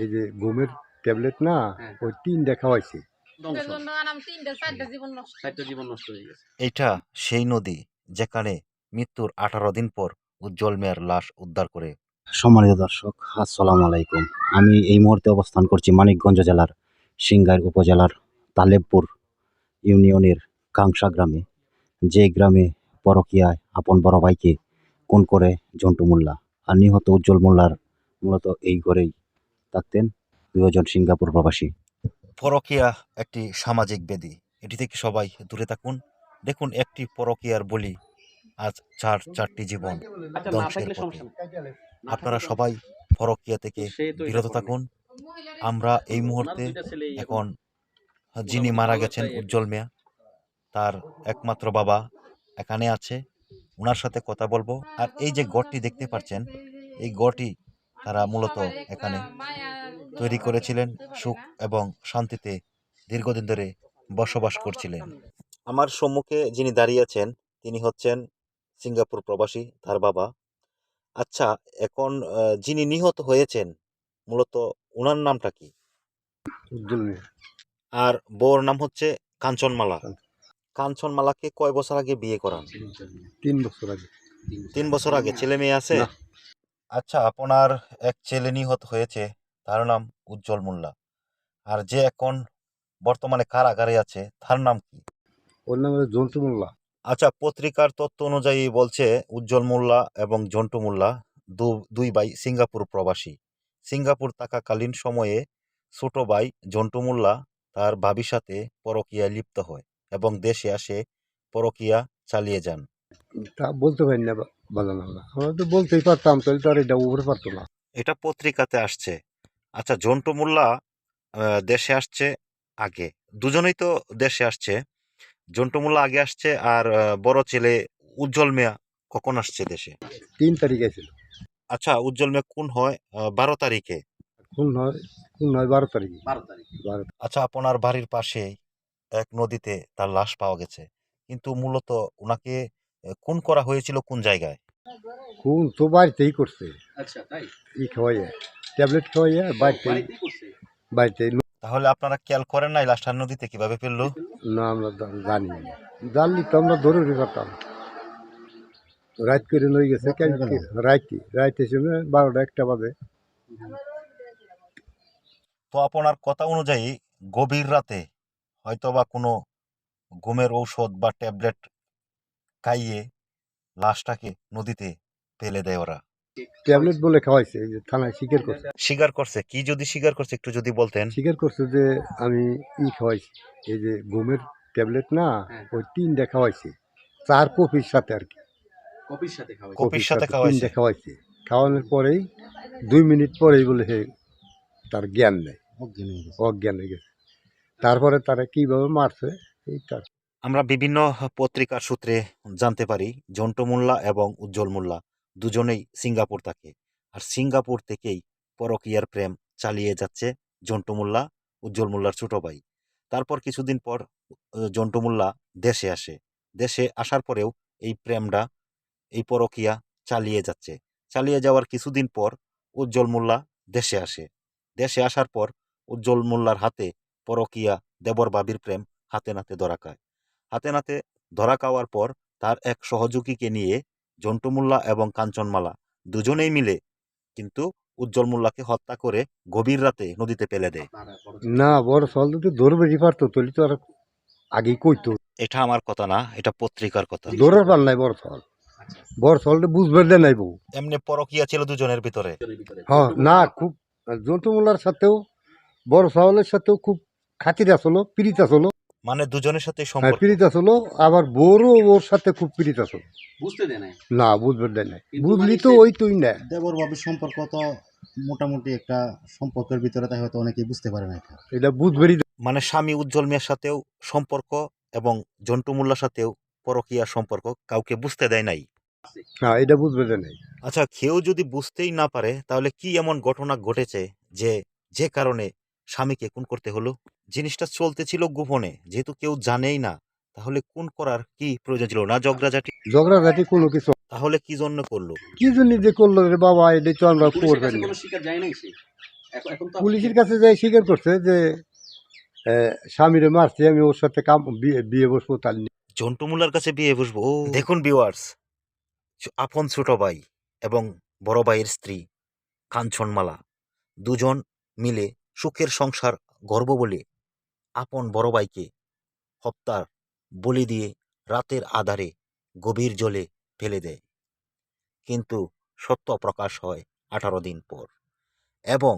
এই যে ঘুমের ট্যাবলেট না হ্যাঁ। ওই তিনটা খাওয়াইছে। ধ্বংস। জন্য আনাম তিনটা চারটা জীবন নষ্ট চারটা জীবন নষ্ট হয়ে গেছে। এটা সেই নদী যেখানে মৃত্যুর আঠারো দিন পর উজ্জ্বল মেয়ের লাশ উদ্ধার করে। সম্মানিত দর্শক আসসালামু আলাইকুম। আমি এই মুহূর্তে অবস্থান করছি মানিকগঞ্জ জেলার সিংগাইর উপজেলার তালেবপুর ইউনিয়নের কাংসা গ্রামে। যে গ্রামে পরকিয়ায় আপন বড় ভাইকে কোন করে জন্টু মোল্লা আর নিহত উজ্জ্বল মোল্লার মূলত এই ঘরেই থাকতেন। দুজন সিঙ্গাপুর প্রবাসী। পরকিয়া একটি সামাজিক ব্যাধি এটি থেকে সবাই দূরে থাকুন। দেখুন একটি পরকিয়ার বলি আজ চার চারটি জীবন আচ্ছা ধ্বংসের পথে। আপনারা সবাই পরকিয়া থেকে বিরত থাকুন। আমরা এই মুহূর্তে এখন যিনি মারা গেছেন উজ্জ্বল মিয়া তার একমাত্র বাবা এখানে আছে। ওনার সাথে কথা বলব। আর এই যে গড়টি দেখতে পাচ্ছেন এই গড়টি তারা মূলত এখানে তৈরি করেছিলেন সুখ এবং শান্তিতে দীর্ঘদিন ধরে বসবাস করছিলেন। আমার সম্মুখে যিনি দাঁড়িয়েছেন তিনি হচ্ছেন সিঙ্গাপুর প্রবাসী তার বাবা। আচ্ছা এখন যিনি নিহত হয়েছেন মূলত ওনার নামটা কি? আর বউর নাম হচ্ছে কাঞ্চনমালা। কাঞ্চনমালাকে কয় বছর আগে বিয়ে করান? তিন বছর আগে। তিন বছর আগে। ছেলে মেয়ে আছে। আচ্ছা আপনার এক ছেলে নিহত হয়েছে তার নাম উজ্জ্বল মোল্লা। আর যে এখন বর্তমানে কারাগারে আছে তার নাম কি? ওর নাম হলো জন্টু মোল্লা। আচ্ছা পত্রিকার তথ্য অনুযায়ী বলছে উজ্জ্বল মোল্লা এবং জন্টু মোল্লা দু- দুই ভাই সিঙ্গাপুর প্রবাসী। সিঙ্গাপুর থাকাকালীন সময়ে ছোট ভাই জন্টু মোল্লা তার ভাবির সাথে পরকীয়ায় লিপ্ত হয় এবং দেশে আসে পরকীয়া চালিয়ে যান। তা বলতে পারি না বা- ভালো না। আমরা তো বলতেই পারতাম তাহলে তো আর এটা উপরে পারতো না। এটা পত্রিকাতে আসছে। আচ্ছা জন্টু মোল্লা দেশে আসছে আগে। দুজনেই তো দেশে আসছে। জন্টু মোল্লা আগে আসছে আর বড় ছেলে উজ্জ্বল মিয়া কখন আসছে দেশে? তিন তারিখে ছিল। আচ্ছা উজ্জ্বল মিয়া কোন হয় বারো তারিখে? কোন হয় কোন নয় বারো তারিখে? বারো তারিখ। বারো আচ্ছা আপনার বাড়ির পাশেই এক নদীতে তার লাশ পাওয়া গেছে। কিন্তু মূলত ওনাকে খুন করা হয়েছিল কোন জায়গায়? কোন তো বাড়িতেই করছে। আচ্ছা তাই? ই খাওয়াইয়া ট্যাবলেট খাওয়াইয়া বাড়িতেই করছে? তাহলে আপনারা খেয়াল করেন নাই লাস্টার নদীতে কীভাবে ফেলল? না আমরা জানি না। জানলি তো আমরা ধরে উঠে পারতাম রাত করে লই গেছে রাইতে রাইতে সময় বারোটা একটা বাজে। তো আপনার কথা অনুযায়ী গভীর রাতে হয়তোবা কোনো ঘুমের ঔষধ বা ট্যাবলেট খাইয়ে লাশটাকে নদীতে ফেলে দেয় ওরা। ট্যাবলেট বলে খাওয়াইছে এই যে থানায় স্বীকার করছে। স্বীকার করছে কি যদি স্বীকার করছে একটু যদি বলতেন। স্বীকার করছে যে আমি ই খাওয়াইছি এই যে ঘুমের ট্যাবলেট না হ্যাঁ। ওই তিনটা খাওয়াইছি চার কপির সাথে আর কি। কপির সাথে কপির সাথে খাওয়াইছে? তিনটা খাওয়াইছে। খাওয়ানোর পরেই দুই মিনিট পরেই বলে হে তার জ্ঞান নেই। অজ্ঞান হয়ে গেছে। তারপরে তারা কীভাবে মারছে এই তার আমরা বিভিন্ন পত্রিকার সূত্রে জানতে পারি জন্টু মোল্লা এবং উজ্জ্বল মোল্লা দুজনেই সিঙ্গাপুর থাকে। আর সিঙ্গাপুর থেকেই পরকীয়ার প্রেম চালিয়ে যাচ্ছে জন্টু মোল্লা, উজ্জ্বল মোল্লার ছোট ভাই। তারপর কিছুদিন পর জন্টু মোল্লা দেশে আসে। দেশে আসার পরেও এই প্রেমটা, এই পরকীয়া চালিয়ে যাচ্ছে। চালিয়ে যাওয়ার কিছুদিন পর উজ্জ্বল মোল্লা দেশে আসে। দেশে আসার পর উজ্জ্বল মোল্লার হাতে পরকীয়া দেবর বাবির প্রেম হাতে নাতে ধরা খায়। হাতে নাতে ধরা খাওয়ার পর তার এক সহযোগীকে নিয়ে জন্টু মোল্লা এবং কাঞ্চনমালা দুজনেই মিলে কিন্তু উজ্জ্বল মোল্লাকে হত্যা করে গভীর রাতে নদীতে ফেলে দেয়। না বড় সল যদি ধরবে পারতো? তো আর আগেই কইতো। এটা আমার কথা না এটা পত্রিকার কথা। ধরার পার নাই বড় সল বড় সলটা বুঝবে দে নাই বউ। এমনি পরকিয়া ছিল দুজনের ভিতরে। হ্যাঁ না খুব জন্তুমুলার সাথেও বড় সাহলের সাথেও খুব খাতির আসলো পিরিত আসলো মানে দুজনের সাথে হ্যাঁ সম্পর্ক। পিরিত আসলো আবার বড়ও ওর সাথে খুব পিরিত আসলো বুঝতে দেয় নাই। না বুঝবে দেয় নাই। বুঝলি মানে তো ওই তুই না। দেবর বাবির সম্পর্ক তো মোটামুটি একটা সম্পর্কের ভিতরে তাই হয়তো অনেকেই বুঝতে পারে না এটা বুঝবেরই মানে স্বামী উজ্জ্বল মিয়ার সাথেও সম্পর্ক এবং জন্টু মোল্লার সাথেও পরকিয়ার সম্পর্ক কাউকে বুঝতে দেয় নাই। হ্যাঁ এটা বুঝবে দেয় নাই। আচ্ছা কেউ যদি বুঝতেই না পারে তাহলে কি এমন ঘটনা ঘটেছে যে যে কারণে স্বামীকে খুন করতে হলো? জিনিসটা চলতে ছিল গোপনে। যেহেতু কেউ জানেই না তাহলে কোন করার কি প্রয়োজন ছিল না? ঝগড়াঝাটি? ঝগড়াঝাটি কোনো কিছু। তাহলে কি জন্য করল? কি জন্য যে করল রে বাবা এটা তো আমরা পুলিশের করবেন। না শিকার যায় নাই সে? এখন এখন তো পুলিশের কাছে যাই স্বীকার করছে যে এ, স্বামীরে মারছে আমি ওর সাথে কাম বিয়ে বিয়ে বসবো তার নিয়ে। জন্টু মুল্লার কাছে বিয়ে বসবো? দেখুন ভিউয়ার্স আপন ছোট ভাই এবং বড় ভাইয়ের স্ত্রী কাঞ্চনমালা দুজন মিলে সুখের সংসার গর্ব বলে আপন বড় ভাইকে হপ্তার বলি দিয়ে রাতের আধারে গভীর জলে ফেলে দেয়। কিন্তু সত্য প্রকাশ হয় আঠারো দিন পর এবং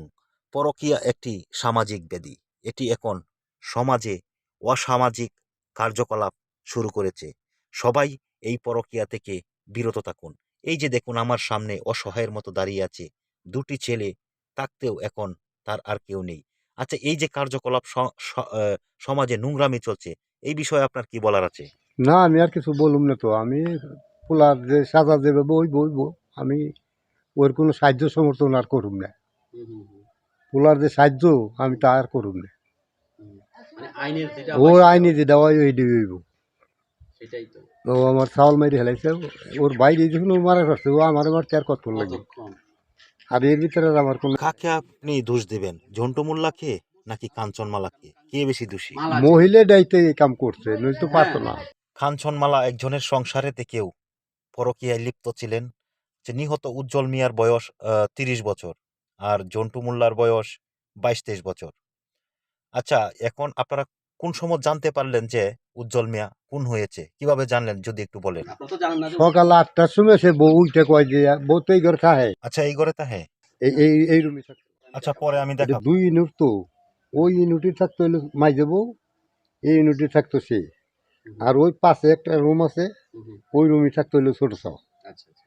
পরকীয়া একটি সামাজিক ব্যাধি। এটি এখন সমাজে অসামাজিক কার্যকলাপ শুরু করেছে। সবাই এই পরকীয়া থেকে বিরত থাকুন। এই যে দেখুন, আমার সামনে অসহায়ের মতো দাঁড়িয়ে আছে। দুটি ছেলে থাকতেও এখন তার আর কেউ নেই। আচ্ছা এই যে কার্যকলাপ সমাজে নোংরামি চলছে এই বিষয়ে আপনার কি বলার আছে? না আমি আর কিছু বলুম না তো। আমি পোলার যে সাজা দেবে বই বইব আমি ওর কোনো সাহায্য সমর্থন আর করুম না। পোলার যে সাহায্য আমি তা আর করুম না। মানে আইনের যেটা হয় আইনি যে দেওয়া ওই সেটাই ও আমার চাউল মারি হেলাইছে। ওর বাইরে যখন ও মারা করছে ও আমার মারতে আর কত লাগে আর এর ভিতরে আমার কোনো কাকে আপনি দোষ দেবেন? ঝন্টু মোল্লাকে নাকি কাঞ্চনমালাকে? কে বেশি দোষী? মহিলা দায়িত্বে এই কাম করছে নয়তো পারতো না। কাঞ্চনমালা একজনের সংসারে থেকেও পরকীয়ায় লিপ্ত ছিলেন যে নিহত উজ্জ্বল মিয়ার বয়স তিরিশ বছর আর জন্টু মোল্লার বয়স বাইশ তেইশ বছর। আচ্ছা এখন আপনারা কোন সময় জানতে পারলেন যে উজ্জ্বল মিয়া খুন হয়েছে? কীভাবে জানলেন যদি একটু বলেন। সকাল আটটার সময় সে বউ উল্টে কয় যে বউ তো এই ঘর খায় আচ্ছা এই ঘরে তা হ্যাঁ এই এই এই রুমে আচ্ছা পরে আমি এটা দুই ইউনিট তো ওই ইউনিটে থাকতো মাইজে বউ এই ইউনিটে থাকতো সে। আর ওই পাশে একটা রুম আছে ওই রুমে থাকতো হলো ছোট সব। আচ্ছা আচ্ছা।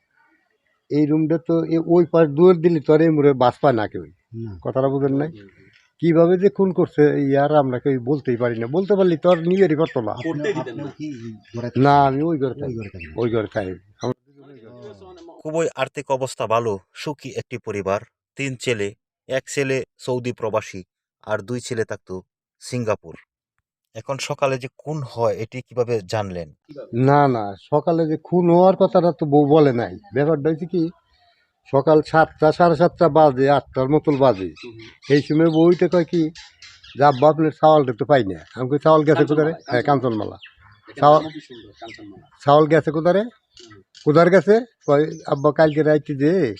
এই রুমটা তো ওই পাশ দুয়ার দিলে তো আর এই মুড়ে বাস পায় না কেউ। কথাটা বুঝেন নাই। কীভাবে যে খুন করছে ইয়ার আমরা কেউ বলতেই পারি না। বলতে পারলি তো আর নিজেরই করতো না। না না আমি ওই ঘরে থাকি। ওই ঘরে থাকি। খুবই আর্থিক অবস্থা ভালো সুখী একটি পরিবার তিন ছেলে এক ছেলে সৌদি প্রবাসী আর দুই ছেলে থাকতো সিঙ্গাপুর। এখন সকালে যে খুন হয় এটি কীভাবে জানলেন? না না সকালে যে খুন হওয়ার কথাটা তো বউ বলে নাই। ব্যাপারটা হচ্ছে কি সকাল সাতটা সাড়ে সাতটা বাজে আটটার মতন বাজে। এই সময় বউটা কয় কি যা আপনার চাওয়ালটা তো পাই না। আমি কই চাওয়াল গেছে কোথারে হ্যাঁ কাঞ্চনমালা। কাঞ্চনমালা। চাওয়াল গেছে কোথারে কোথার গেছে? কয় আব্বা কালকে রাইতে যে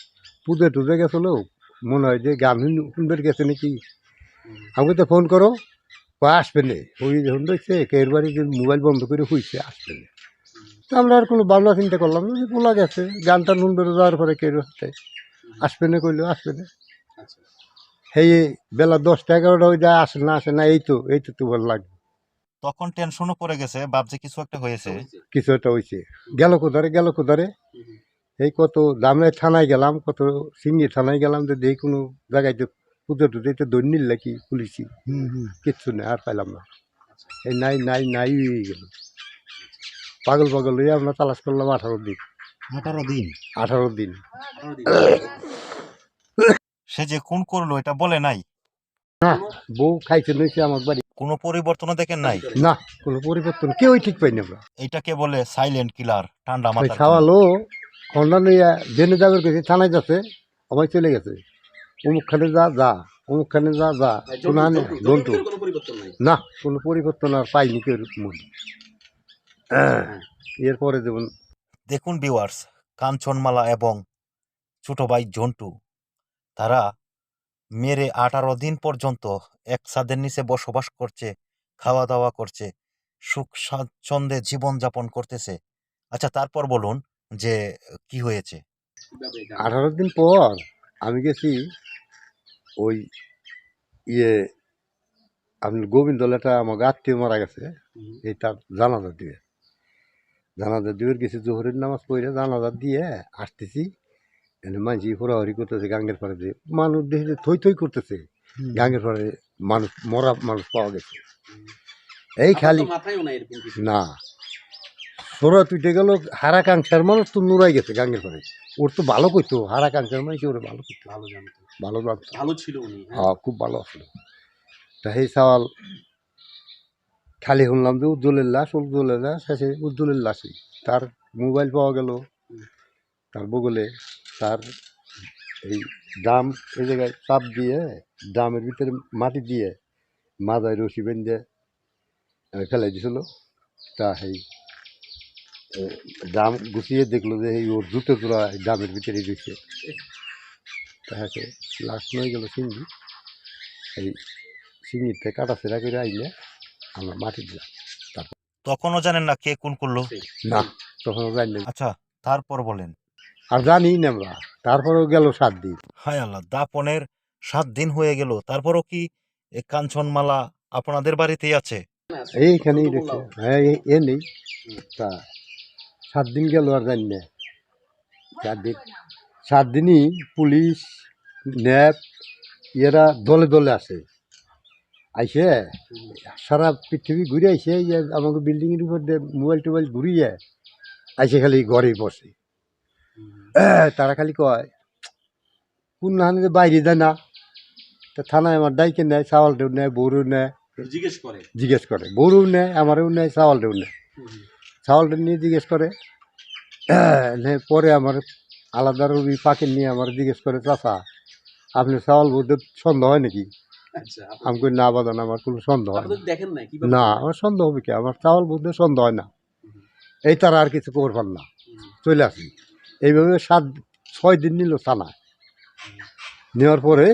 পুজো টুজে গেছিল মনে হয় যে গান শুন- শুনবে গেছে নাকি? আমাকে তো ফোন করো। কয় আসবে না। ওই যখন দেখছে কের বাড়ি মোবাইল বন্ধ করে হইছে আসবে না। তো আমরা আর কোনো ভাবনা চিন্তা করলাম না যে পোলা গেছে। গানটা নুন বেরো যাওয়ার পরে কেউ হাতে আসবে না কইলেও আসবে না। আচ্ছা। সেই বেলা দশটা এগারোটা ওই যায় আসে না আসে না এই তো এই তো তোমার লাগবে। তখন টেনশনও পড়ে গেছে ভাবছে কিছু একটা হয়েছে। কিছু একটা হয়েছে। গেল কোথারে গেল হুম। এই কত দামে থানায় গেলাম কত সিঙ্গি থানায় গেলাম যে দেখি কোনো জায়গায় তো পুজো টুজো তো দৈনিক লাগি পুলিশি কিচ্ছু নেই আর পাইলাম না। আচ্ছা। এই নাই নাই নাই হয়ে গেল। পাগল পাগল হয়ে আমরা তালাশ করলাম আঠারো দিন। আঠারো দিন? আঠারো দিন। সে যে কোন করল এটা বলে নাই? না বউ খাইছে নইছে আমার বাড়ি কোনো পরিবর্তন দেখেন নাই? না কোনো পরিবর্তন কেউই ঠিক পাইনি আমরা। এটাকে বলে? সাইলেন্ট কিলার ঠান্ডা মাথার খাওয়ালো খন্ডা নিয়ে জেনে যাবে গেছে থানায় যাচ্ছে আমার চলে গেছে। অমুকখানে যা যা অমুকখানে যা যা। কোনো আনে না কোনো পরিবর্তন আর পাইনি কেউ মনে। এরপরে যেমন দেখুন ভিউয়ার্স কাঞ্চনমালা এবং ছোট ভাই জন্টু তারা মেরে আঠারো দিন পর্যন্ত এক ছাদের নিচে বসবাস করছে খাওয়া দাওয়া করছে সুখ স্বাচ্ছন্দ্যে জীবনযাপন করতেছে। আচ্ছা তারপর বলুন যে কি হয়েছে? আঠারো দিন পর আমি গেছি ওই ইয়ে আপনার গোবিন্দলেটা আমার আত্মীয় মারা গেছে এই তার জানাজা দিয়ে। জানাজা দিয়ে গেছি জোহরের নামাজ পড়ে জানাজা দিয়ে আসতেছি। এনে মাঝি হোরাহরি করতেছে গাঙ্গের পাড়ে দিয়ে মানুষ দেখে থই থই করতেছে। গাঙ্গের পাড়ে মানুষ মরা মানুষ পাওয়া গেছে। এই খালি। না। সোরা তুইটে গেল হারা কাংসার মানুষ তো নুরাই গেছে গাঙ্গের পাড়ে। ওর তো ভালো করতো হারা কাংসার মানুষ ওরে ভালো করতো ভালো জানতো। ভালো জানতো। ভালো ছিল উনি হ্যাঁ? হ্যাঁ খুব ভালো আসলো তা সেই সওয়াল খালি শুনলাম যে উজ্জ্বলের লাশ, উজ্জ্বলের শেষে উজ্জ্বলের লাশই। তার মোবাইল পাওয়া গেল, তার বগলে, তার এই দাম এই জায়গায় চাপ দিয়ে ড্রামের ভিতরে মাটি দিয়ে মাথায় রশি বেঁধে ফেলাই দিছিল। তা সেই ড্রাম গুছিয়ে দেখল যে এই ওর জুতো জোড়া ড্রামের ভিতরে দিচ্ছে তাহাকে লাস্ট নয় গেল সিঙ্গি এই সিঙ্গিতে কাটা সেরা করে আইলে আমরা মাটি দিলাম তারপর তখনও জানেন না কে কোন করল? না তখন জানি না। আচ্ছা তারপর বলেন। আর জানি না আমরা। তারপরেও গেল সাত দিন। হায় আল্লাহ দাপনের সাত দিন হয়ে গেল। তারপরও কি এ কাঞ্চনমালা আপনাদের বাড়িতেই আছে? এইখানেই রেখে হ্যাঁ এ- এ নেই। তা সাত দিন গেল আর জানি না। সাত দিন সাত দিনই পুলিশ ন্যাপ এরা দলে দলে আসে। আইসে সারা পৃথিবী ঘুরে আইসে যে আমাকে বিল্ডিংয়ের উপর দিয়ে মোবাইল টোবাইল ঘুরিয়ে আইসে খালি ঘরেই বসে। তারা খালি কয় কোন নাহানে যে বাইরে যায় না। তা থানায় আমার ডাইকে নেয় চাওয়ালটাও নেয় বউরও নেয়। জিজ্ঞেস করে। জিজ্ঞেস করে বউরও নেয় আমারও নেয় চাওয়ালটাও নেয়। চাউলটা নিয়ে জিজ্ঞেস করে নে পরে আমার আলাদা রবি পাখি নিয়ে আমার জিজ্ঞেস করে চাচা আপনি চাউল বলতে সন্দেহ হয় নাকি? আমি কই না বাদান আমার কোনো সন্দেহ হয় না। দেখেন নাই কি না আমার সন্দেহ হবে কি? আমার চাউল বলতে সন্দেহ হয় না। এই তারা আর কিছু করবার না। চলে আসি। এইভাবে সাত ছয় দিন নিল থানায়। নেওয়ার পরে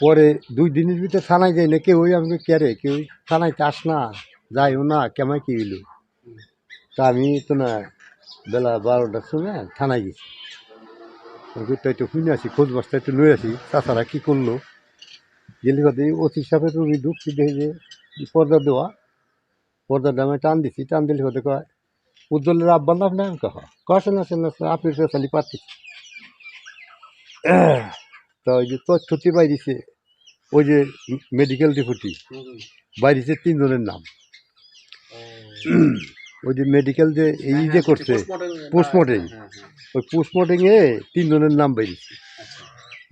পরে দুই দিনের ভিতরে থানায় যাই না কেউ আমাকে কেরে কেউ থানায় আস না? যাইও না কেমন কি হইল? তা আমি তো না বেলা বারোটার সময় থানায় গেছি। আমি তো একটু শুনে আসি খোঁজ বস্তা একটু লই আসি। তাছাড়া কী করল? গেলে কথা অতি সাপের রুগী ঢুকছি দেখে যে পর্দা দেওয়া পর্দাটা আমি টান দিছি টান দিলে হতে কয় উজ্জ্বলের আব্বা না আপনার কহ কষেন আসেন আপনি পেশালি পাচ্ছি তা ওই যে তথ্যটি বাইরেছে ওই যে মেডিকেল ডিপুটি বাইরেছে তিনজনের নাম। ওই যে মেডিকেল যে এই যে করছে postmortem। ওই পোস্টমর্টিংয়ে তিনজনের নাম বেরিয়েছে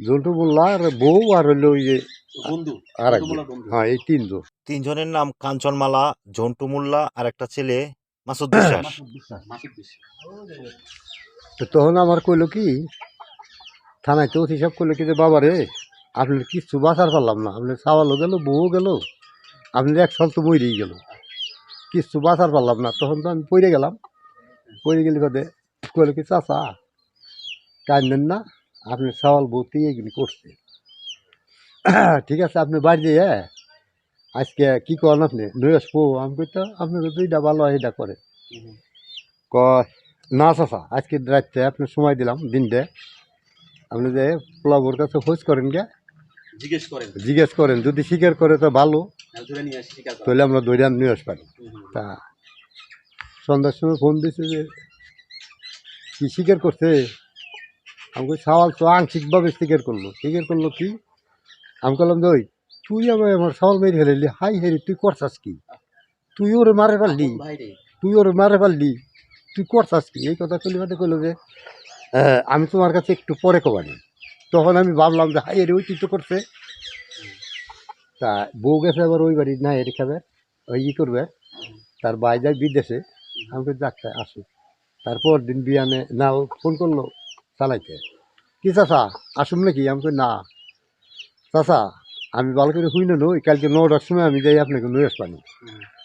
জন্টু মোল্লা আর বউ আর হইল ওই যে আর বন্ধু একজন বলা বন্ধু। হ্যাঁ এই তিনজন। তিনজনের নাম কাঞ্চনমালা জন্টু মোল্লা আর একটা ছেলে মাসুদ বিশ্বাস। তো তখন আমার কইলো কি থানায় তো হিসাব করল কি যে বাবা রে আপনার কিচ্ছু বাঁচার পারলাম না। আপনার চাওয়ালও গেল বউও গেল আপনার এক সাল তো মরেই গেল। কিচ্ছু বাঁচার পারলাম না। তখন তো আমি পড়ে গেলাম। পড়ে গেলে বাদে কইলো কি চাচা কাঁদেন না আপনি চাওয়াল বউতে এগুলি করছে ঠিক আছে আপনি বাড়ি যেয়ে আজকে কি করেন আপনি? নই আসব আমি কই তো আপনাকে দুইটা ভালো হয় এটা করে ক না চাচা আজকে রাত্রে আপনি সময় দিলাম দিনটা আপনি যে প্লাবর কাছে খোঁজ করেন গে। জিজ্ঞেস করেন। জিজ্ঞেস করেন যদি স্বীকার করে তো ভালো। ধরে করেন। তাহলে আমরা দৈরান নিয়ে আসবানি। তা সন্ধ্যার সময় ফোন দিছে যে কি স্বীকার করছে? আমাকে সওয়াল তো আংশিকভাবে স্বীকার করল। স্বীকার করল কি? আমি বললাম যে ওই তুই আমার আমার সওয়াল মেরে ফেলেলি হাই হেরি তুই করছাস কি? তুই ওরে মারে পারলি তুই ওরে মারে পারলি তুই করছাস কি? এই কথা কলি মানে কইলো যে "আহ, আমি তোমার কাছে একটু পরে কবানি তখন আমি ভাবলাম যে হাই রে ওই তুই তো করছে? তা বউ গেছে আবার ওই বাড়ি না এর খাবে ওই ই করবে। তার বাই যায় বিদেশে। আমাকে ডাক্তার আসু। তারপর দিন বিয়ানে না ও ফোন করল চালাইতে। কি চাচা আসুন নাকি? আমাকে না। চাচা, আমি ভালো করে হুই না নই কালকে নটার সময় আমি যাই আপনাকে নই আসবানি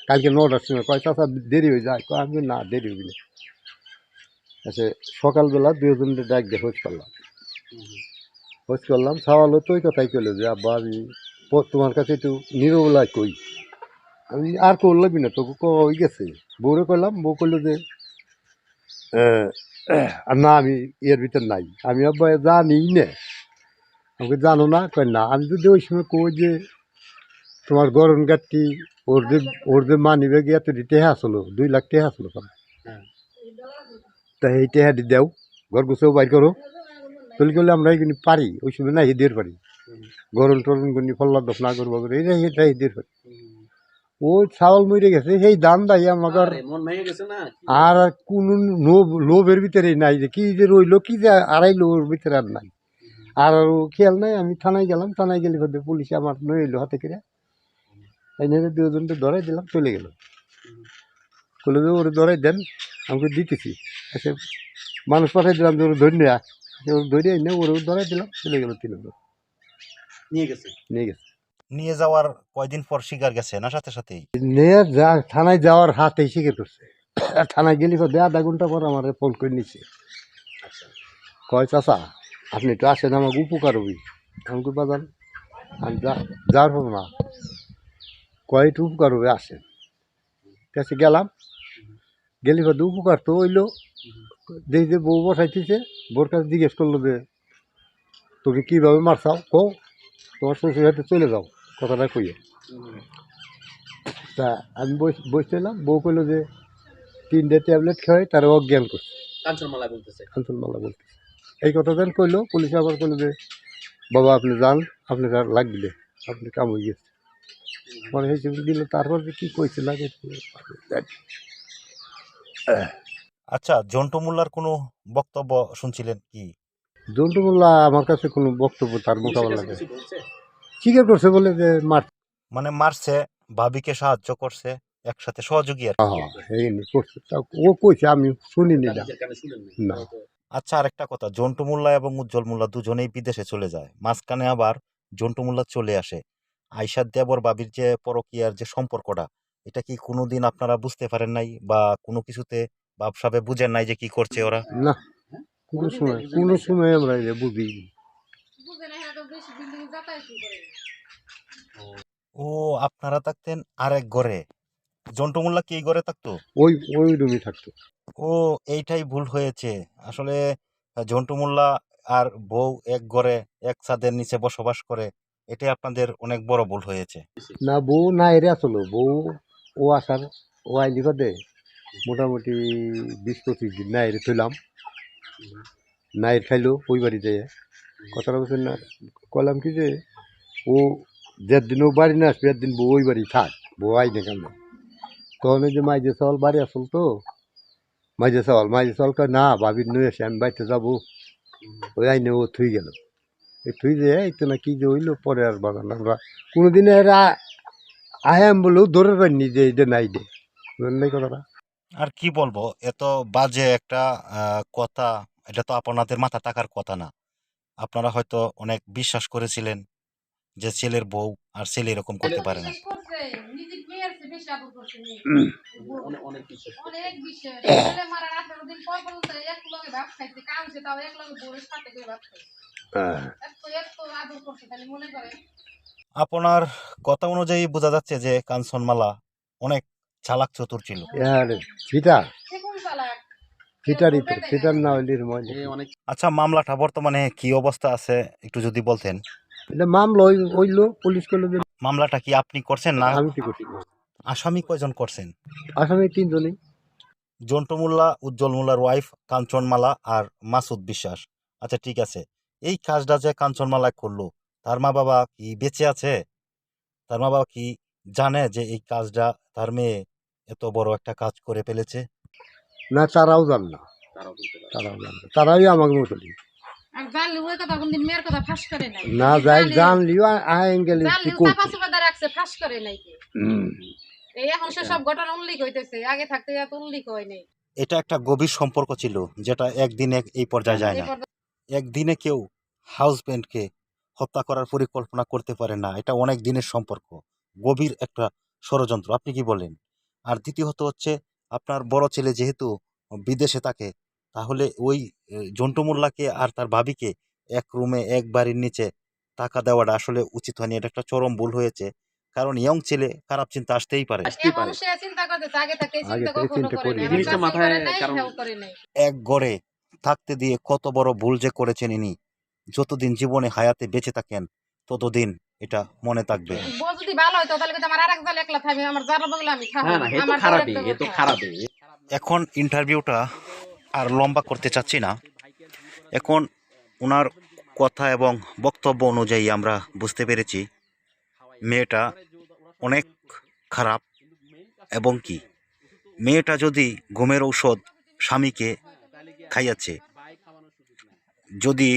কালকে নটার সময় কয়, চাচা দেরি হয়ে যায়। কয়, আমি না দেরি হইবে না আচ্ছা সকালবেলা দুজনকে ডাক দিয়ে খোঁজ করলাম। খোঁজ করলাম সাওয়ালও তো ওই কথাই কইলো যে, আব্বা, আমি তোমার কাছে একটু নিরবলায় কই। আমি আর করলাম না, তোকে কই গেছে। বউরে কইলাম বউ কইলো যে না, আমি এর ভিতর নাই। আমি, আব্বা, জানি না? আমাকে জানো না কই না। আমি যদি ওই সময় কই যে তোমার গরম গাঠটি ওর যে ওর যে মানি ব্যাগে এত টেহা আসলো দুই লাখ টেহা আসলো হ্যাঁ। তা এই টেহাটি দেও ঘর গুছেও বাইর করো। তুলি করলে আমরা এগুলি পারি ওই সময় না হিদের পারি। গরম টরম গুনি ফল্লা দফ না করব করে এটা এটা হিদের পারি। ওই ছাগল মরে গেছে সেই দান দাই আমাকে আর কোনো লোভ লোভের ভিতরে নাই যে কি যে রইল কি যে আড়াই লোভের ভিতরে আর নাই। আর আর খেয়াল নাই আমি থানায় গেলাম থানায় গেলে হয়তো পুলিশে আমার নইলো হাতে করে। এনে দুজনকে ধরাই দিলাম চলে গেল। বলে যে ওরে ধরাই দেন আমাকে দিতেছি। আচ্ছা মানুষ পাঠাই দিলাম যে ওর ধরে ওর ধরে এনে ওরে ধরাই দিলাম চলে গেল তিন নিয়ে গেছে? নিয়ে গেছে। নিয়ে যাওয়ার কয়দিন পর শিকার গেছে না সাথে সাথেই? নিয়ে যা থানায় যাওয়ার হাতেই স্বীকার করছে। থানায় গেলি পর আধা ঘণ্টা পর আমার ফোন করে নিচ্ছে আচ্ছা। কয় চাচা আপনি একটু আসেন আমাকে উপকার হবি। আমাকে বাজান আমি যা যাওয়ার হব না। কয় একটু উপকার হবে আসেন কাছে গেলাম। গেলি পর উপকার তো হইল। যে যে বউ বসাইতেছে বোর কাছে জিজ্ঞেস করল যে তুমি কীভাবে মারছাও? কো তোমার শ্বশুর হাতে চলে যাও কথাটা কইয়ে। তা আমি বস- বসছিলাম বউ কইলো যে তিনটে ট্যাবলেট খাওয়াই তার অজ্ঞান করছে। কাঞ্চনমালা বলতেছে। কাঞ্চনমালা বলতে এই কথা যেন কইলো পুলিশ আবার কইলো যে বাবা আপনি যান আপনি লাগলে আপনি কাম হয়ে গেছে। পরে হিসেবে দিল তারপর যে কী কইছে লাগে আচ্ছা জন্টু মোল্লার কোনো বক্তব্য শুনছিলেন কি? জন্টু মোল্লা আমার কাছে কোনো বক্তব্য তার মোকাবেলা স্বীকার করছে বলে যে মার মানে মারছে ভাবিকে সাহায্য করছে একসাথে সহযোগী আর কি। হ্যাঁ এই করছে। তা ও কইছে আমি শুনিনি না। কানে আচ্ছা আরেকটা কথা। জন্টু মোল্লা এবং উজ্জ্বল মোল্লা দুজনেই বিদেশে চলে যায়। মাঝখানে আবার জন্টু মোল্লা চলে আসে। আইসার দেবর বাবির যে পরকিয়ার যে সম্পর্কটা এটা কি কোনোদিন আপনারা বুঝতে পারেন নাই? বা কোনো কিছুতে বাপসাবে বুঝেন নাই যে কি করছে ওরা? না কোনো সময় কোনো সময় আমরা এটা বুঝি বুঝে না তো বেশি বিল্ডিং যাতায়াত করে ও আপনারা থাকতেন আরেক ঘরে। জন্টু মোল্লা কি ঘরে থাকতো? ওই ওই রুমই থাকতো। ও এইটাই ভুল হয়েছে। আসলে জন্টু মোল্লা আর বউ এক ঘরে এক ছাদের নিচে বসবাস করে এটাই আপনাদের অনেক বড় ভুল হয়েছে। না বউ না এরে আসলো। বউ ও আসার ও আইলি দে মোটামুটি বিশ পঁচিশ দিন না এরে থইলাম। এর খাইলো ওই বাড়ি যেয়ে কথাটা বলছেন না কলাম কি যে ও যেদিন ও বাড়ি না আসবে একদিন বউ ওই বাড়ি থাক। বউ আইনে কেন তখন ওই যে মাইজে চাওয়াল বাড়ি আসল তো? মাইজে চাওয়াল মাইজে চাওয়াল কয় না ভাবির নই আসে আমি বাড়িতে যাব। ওই আইনে ও থুই গেল। এই থুই যে এই তো না কি যে হইল পরে আর বাগান আমরা কোনোদিন এরা আয়াম বলেও ধরে পাইনি যে এটা নাই দে বুঝলেন কথাটা? আর কি বলব এত বাজে একটা কথা। এটা তো আপনাদের মাথা টাকার কথা না। আপনারা হয়তো অনেক বিশ্বাস করেছিলেন যে ছেলের বউ আর ছেলে এরকম করতে পারে না। অনেক আঠারো দিন পর পর্যন্ত এক লগে ভাত খাইছে কামছে তাও এক লগে সাথে করে ভাত খাইছে। হ্যাঁ। এত এত আদর করছে তাহলে মনে করেন আপনার কথা অনুযায়ী বোঝা যাচ্ছে যে কাঞ্চনমালা অনেক চালাক চতুর ছিল। অনেক আচ্ছা মামলাটা বর্তমানে কি অবস্থা আছে একটু যদি বলতেন। এটা মামলা হই- হইল পুলিশ করল যে মামলাটা কি আপনি করছেন না? আমি কি করছি? আসামি কয়জন করছেন? আসামি তিনজনই। জন্টু মোল্লা উজ্জ্বল মোল্লার ওয়াইফ কাঞ্চনমালা আর মাসুদ বিশ্বাস। আচ্ছা ঠিক আছে। এই কাজটা যে কাঞ্চনমালা করল তার মা বাবা কি বেঁচে আছে? তার মা বাবা কি জানে যে এই কাজটা তার মেয়ে এত বড় একটা কাজ করে ফেলেছে? না তারাও জান না। তারাও জান না। তারাই আমাকে মতলি না যাই জানলে- জানলিও আইন গেলে কি জানলে করছে চাপা চুপা রাখছে ফাঁস করে নাই এই এখন সব ঘটনা উল্লেখ হইতেছে আগে থাকতে এত উল্লেখ হয় নাই। এটা একটা গভীর সম্পর্ক ছিল যেটা একদিনে এই পর্যায়ে যায় না। একদিনে কেউ হাউসব্যান্ডকে হত্যা করার পরিকল্পনা করতে পারে না এটা অনেক দিনের সম্পর্ক গভীর একটা ষড়যন্ত্র আপনি কি বলেন? আর দ্বিতীয়ত হচ্ছে আপনার বড় ছেলে যেহেতু বিদেশে থাকে তাহলে ওই জন্টু মোল্লাকে আর তার ভাবিকে এক রুমে এক বাড়ির নিচে টাকা দেওয়াটা আসলে উচিত হয়নি। এটা একটা চরম ভুল হয়েছে। কারণ ইয়ং ছেলে খারাপ চিন্তা আসতেই পারে। আসতেই পারে। সে চিন্তা করতেছে আগে থেকে আগে চিন্তা থেকে কখনো চিন্তা করে করি। নাই। এই জিনিসটা আমার মাথায় করে নাই, কারণ- হেও করে নাই। এক গড়ে থাকতে দিয়ে কত বড় ভুল যে করেছেন ইনি। যতদিন জীবনে হায়াতে বেঁচে থাকেন ততদিন এটা মনে থাকবে। এখন ইন্টারভিউটা আর লম্বা করতে চাচ্ছি না। এখন ওনার কথা এবং বক্তব্য অনুযায়ী আমরা বুঝতে পেরেছি, মেয়েটা অনেক খারাপ এবং কি? মেয়েটা যদি ঘুমের ঔষধ স্বামীকে খাইয়াছে, যদি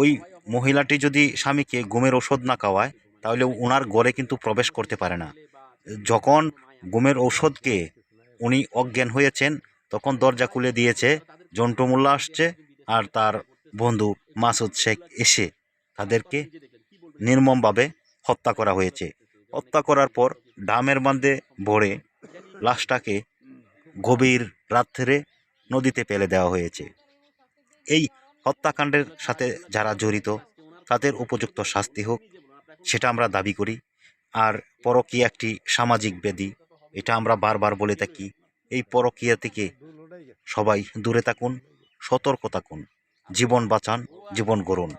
ওই মহিলাটি যদি স্বামীকে ঘুমের ওষুধ না খাওয়ায়, তাহলে ওনার ঘরে কিন্তু প্রবেশ করতে পারে না। যখন ঘুমের ঔষধকে উনি অজ্ঞান হয়েছেন তখন দরজা খুলে দিয়েছে, জন্টু মোল্লা আসছে আর তার বন্ধু মাসুদ শেখ এসে তাদেরকে নির্মমভাবে হত্যা করা হয়েছে। হত্যা করার পর ডামের বাঁধে ভরে লাশটাকে গভীর রাত্রে নদীতে ফেলে দেওয়া হয়েছে। এই হত্যাকাণ্ডের সাথে যারা জড়িত, তাদের উপযুক্ত শাস্তি হোক, সেটা আমরা দাবি করি। আর পরকীয়া একটি সামাজিক ব্যাধি, এটা আমরা বারবার বলে থাকি। এই পরকীয়া থেকে সবাই দূরে থাকুন, সতর্ক থাকুন, জীবন বাঁচান, জীবন গড়ুন।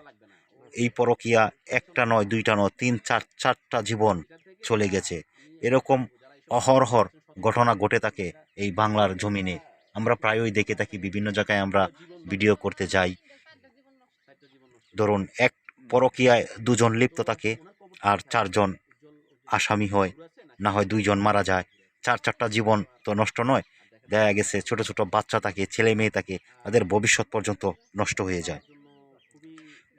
এই পরকীয়া একটা নয়, দুইটা নয়, তিন, চার, চারটা জীবন চলে গেছে। এরকম অহরহর ঘটনা ঘটে থাকে এই বাংলার জমিনে। আমরা প্রায়ই দেখে থাকি, বিভিন্ন জায়গায় আমরা ভিডিও করতে যাই। ধরুন, এক পরকীয়ায় দুজন লিপ্ত থাকে আর চারজন আসামি হয়। না হয় দুইজন মারা যায়। চার চারটা জীবন তো নষ্ট নয়। দেখা গেছে ছোট ছোট বাচ্চা থাকে, ছেলে মেয়ে থাকে, তাদের ভবিষ্যৎ পর্যন্ত নষ্ট হয়ে যায়।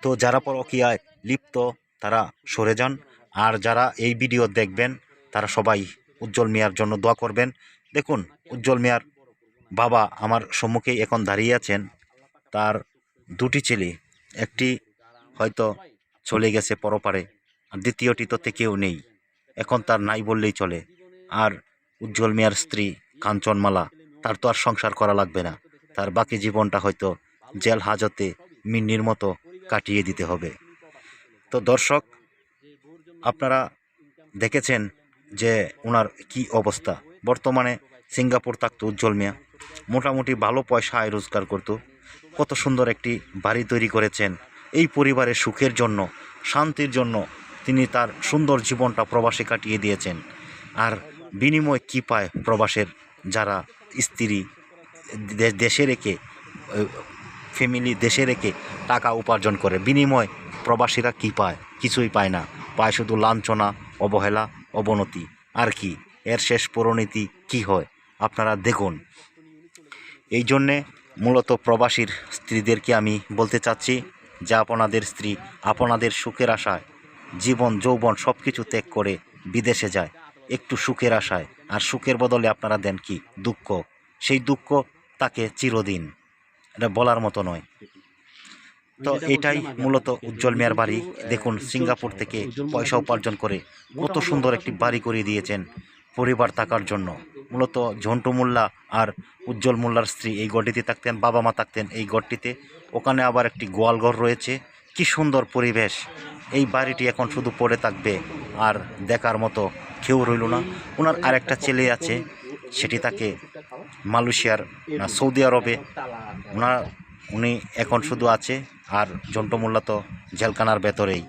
তো যারা পরকীয়ায় লিপ্ত, তারা সরে যান। আর যারা এই ভিডিও দেখবেন, তারা সবাই উজ্জ্বল মিয়ার জন্য দোয়া করবেন। দেখুন, উজ্জ্বল মিয়ার বাবা আমার সম্মুখেই এখন দাঁড়িয়ে আছেন। তার দুটি ছেলে, একটি হয়তো চলে গেছে পরপারে, আর দ্বিতীয়টি তো থেকেও নেই। এখন তার নাই বললেই চলে। আর উজ্জ্বল মিয়ার স্ত্রী কাঞ্চনমালা, তার তো আর সংসার করা লাগবে না। তার বাকি জীবনটা হয়তো জেল হাজতে মিন্নির মতো কাটিয়ে দিতে হবে। তো দর্শক, আপনারা দেখেছেন যে ওনার কি অবস্থা। বর্তমানে সিঙ্গাপুর থাকতো উজ্জ্বল মিয়া। মোটামুটি ভালো পয়সা আয় রোজগার করতো। কত সুন্দর একটি বাড়ি তৈরি করেছেন। এই পরিবারের সুখের জন্য, শান্তির জন্য তিনি তার সুন্দর জীবনটা প্রবাসে কাটিয়ে দিয়েছেন। আর বিনিময় কী পায় প্রবাসের যারা স্ত্রী দেশে রেখে ফ্যামিলি দেশে রেখে টাকা উপার্জন করে, বিনিময় প্রবাসীরা কী পায়? কিছুই পায় না। পায় শুধু লাঞ্ছনা, অবহেলা, অবনতি। আর কি? এর শেষ পরিণতি কি হয়? আপনারা দেখুন। এই জন্যে মূলত প্রবাসীর স্ত্রীদেরকে আমি বলতে চাচ্ছি যে আপনাদের স্ত্রী আপনাদের সুখের আশায় জীবন, যৌবন সব কিছু ত্যাগ করে বিদেশে যায়। একটু সুখের আশায়। আর সুখের বদলে আপনারা দেন কি? দুঃখ। সেই দুঃখ তাকে চিরদিন। এটা বলার মতো নয়। তো এটাই মূলত উজ্জ্বল মিয়ার বাড়ি। দেখুন সিঙ্গাপুর থেকে পয়সা উপার্জন করে কত সুন্দর একটি বাড়ি করে দিয়েছেন পরিবার থাকার জন্য। মূলত ঝন্টু মোল্লা আর উজ্জ্বল মোল্লার স্ত্রী এই গড়টিতে থাকতেন বাবা মা থাকতেন এই গড়টিতে। ওখানে আবার একটি গোয়ালঘর রয়েছে। কি সুন্দর পরিবেশ। এই বাড়িটি এখন শুধু পড়ে থাকবে আর দেখার মতো কেউ রইল না। ওনার আরেকটা ছেলে আছে, সেটি তাকে মালয়েশিয়ার না, সৌদি আরবে। ওনার, উনি এখন শুধু আছে, আর জন্টমোল্লা তো জেলখানার ভেতরেই.